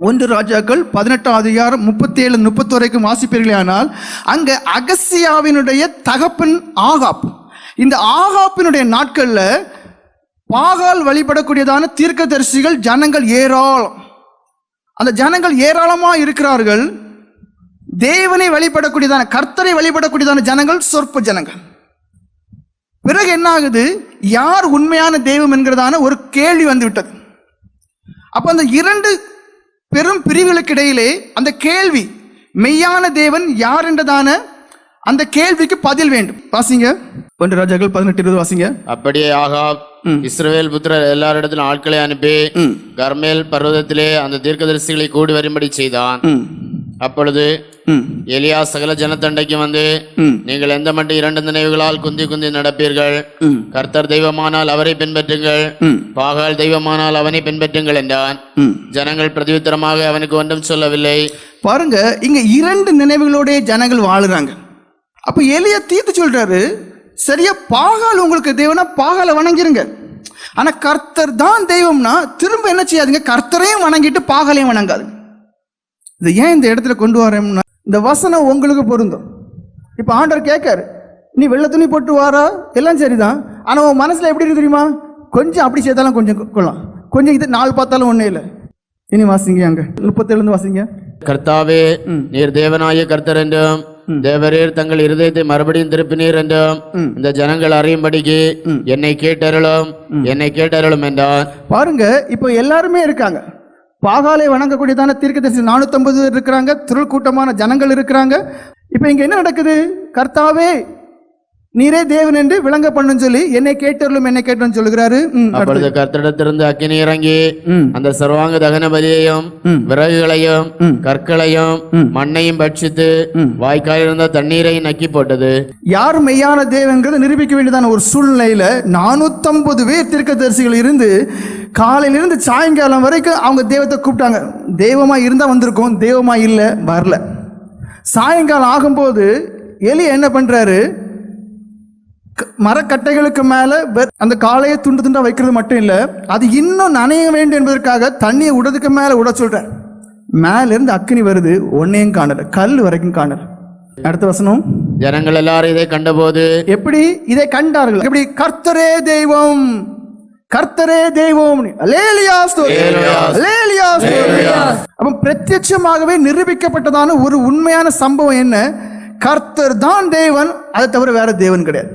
ஒன்று ராஜாக்கள் பதினெட்டாம் அதிகாரம் முப்பத்தி ஏழு முப்பத்தி வரைக்கும் வாசிப்பீர்களானால் அங்க அகசியாவினுடைய தகப்பன் ஆகாப். இந்த ஆகாப்பினுடைய நாட்களில் பாகால் வழிபடக்கூடியதான தீர்க்கதரிசிகள் ஜனங்கள் ஏராளம். அந்த ஜனங்கள் ஏராளமா இருக்கிறார்கள். தேவனை வழிபடக்கூடியதான கர்த்தரை வழிபடக்கூடியதான ஜனங்கள் சொற்ப ஜனங்கள். பிறகு என்ன ஆகுது யார் உண்மையான தெய்வம் என்கிறதான ஒரு கேள்வி வந்து விட்டது அப்ப அந்த இரண்டு பெரும் பிரிவுகளுக்கு இடையிலே அந்த கேள்வி மெய்யான தேவன் யார் என்றதான அந்த கேள்விக்கு பதில் வேண்டும். வாசிங்க. ஒன்று ராஜாக்கள் பதினெட்டு இருபது வாசிங்க. அப்படியே ஆகாப் இஸ்ரவேல் புத்திரர் எல்லாரிடத்திலும் ஆட்களை அனுப்பி. கர்மேல் பர்வதத்திலே அந்த தீர்க்கதரிசிகளை கூடி வரும்படி செய்தான். அப்பொழுது எலியா சகல ஜனத்தண்டைக்கு வந்து நீங்கள் எந்த மட்டும் இரண்டு நினைவுகளால் குந்தி குந்தி நடப்பீர்கள்? கர்த்தர் தெய்வமானால் அவரை பின்பற்றுங்கள். பாகால் தெய்வமானால் அவனை பின்பற்றுங்கள் என்றான். ஜனங்கள் பிரதியுத்தரமாக அவனுக்கு ஒன்றும் சொல்லவில்லை. பாருங்க இங்க இரண்டு நினைவுகளோட ஜனங்கள் வாழுறாங்க. அப்ப எலிய தீர்த்து சொல்றாரு சரியா பாகால் உங்களுக்கு தெய்வனா பாகால வணங்கிருங்க. ஆனா கர்த்தர் தான் தெய்வம்னா திரும்ப என்ன செய்யாதுங்க கர்த்தரையும் வணங்கிட்டு பாகாலையும் வணங்காது இது ஏன் இந்த இடத்துல கொண்டு வரேன்னா இந்த வசனம் உங்களுக்கு பொருந்தும். இப்ப ஆண்டவர் கேட்காரு நீ வெள்ளை துணி போட்டு வாரா? எல்லாம் சரிதான். ஆனா உன் மனசுல எப்படி இருக்கு தெரியுமா? கொஞ்சம் அப்படி சேர்த்தாலும் கொஞ்சம் கொள்ளலாம். கொஞ்சம் இது நாலு பார்த்தாலும் ஒண்ணே இல்லை. இனி வாசிங்க அங்க. முப்பத்தேழுந்து வாசிங்க. கர்த்தாவே நீர் தேவனாய கர்த்தர் என்றும் தேவரீர் தங்கள் இருதயத்தை மறுபடியும் திருப்பினீர் என்றும் இந்த ஜனங்கள் அறியும்படிக்கு என்னை கேட்டருளும் என்னை கேட்டருளும் என்றான் பாருங்க இப்போ எல்லாருமே இருக்காங்க. பாகாலை வணங்கக்கூடியதான தீர்க்கதரிசி நானூத்தம்பது பேர் இருக்கிறாங்க திரள் கூட்டமான ஜனங்கள் இருக்கிறாங்க. இப்போ இங்க என்ன நடக்குது? கர்த்தாவே நீரே தேவன் என்று விளங்க பண்ணுன்னு சொல்லி என்னை கேட்டருளும் என்னை கேட்டோன்னு சொல்லுகிறாரு. அப்பொழுது கர்த்தரிடத்திலிருந்து அக்கினி இறங்கி. அந்த சர்வாங்க தகன பலியையும் ம். விறகுகளையும். கற்களையும் மண்ணையும் பட்சித்து வாய்க்காலிருந்த தண்ணீரை நக்கி போட்டது. யார் மெய்யான தேவன்கிறத நிரூபிக்க வேண்டியதான ஒரு சூழ்நிலையில நானூத்தம்பது பேர் தீர்க்கதரிசிகள் இருந்து காலையிலிருந்து சாயங்காலம் வரைக்கும் அவங்க தெய்வத்தை கூப்பிட்டாங்க. தெய்வமா இருந்தா வந்திருக்கோம் தெய்வமா இல்லை வரல. சாயங்காலம் ஆகும்போது எலி என்ன பண்றாரு? க- மரக்கட்டைகளுக்கு மேல அந்த காளையை துண்டு துண்டா வைக்கிறது மட்டும் இல்ல அது இன்னும் நனைய வேண்டும் என்பதற்காக தண்ணியை உடதுக்கு மேல விட சொல்றார் மேல இருந்து அக்கினி வருது ஒன்னையும் காணல கல் வரைக்கும் காணல. அடுத்த வசனம். ஜனங்கள் எல்லாரும் இதை கண்டபோது எப்படி? இதை கண்டார்கள். எப்படி? கர்த்தரே தெய்வம். அல்லேலியா ஸ்தோத்திரம். அப்ப பிரத்யட்சமாகவே நிரூபிக்கப்பட்டதான ஒரு உண்மையான சம்பவம் என்ன? கர்த்தர் தான் தேவன் அதை தவிர வேற தேவன் கிடையாது.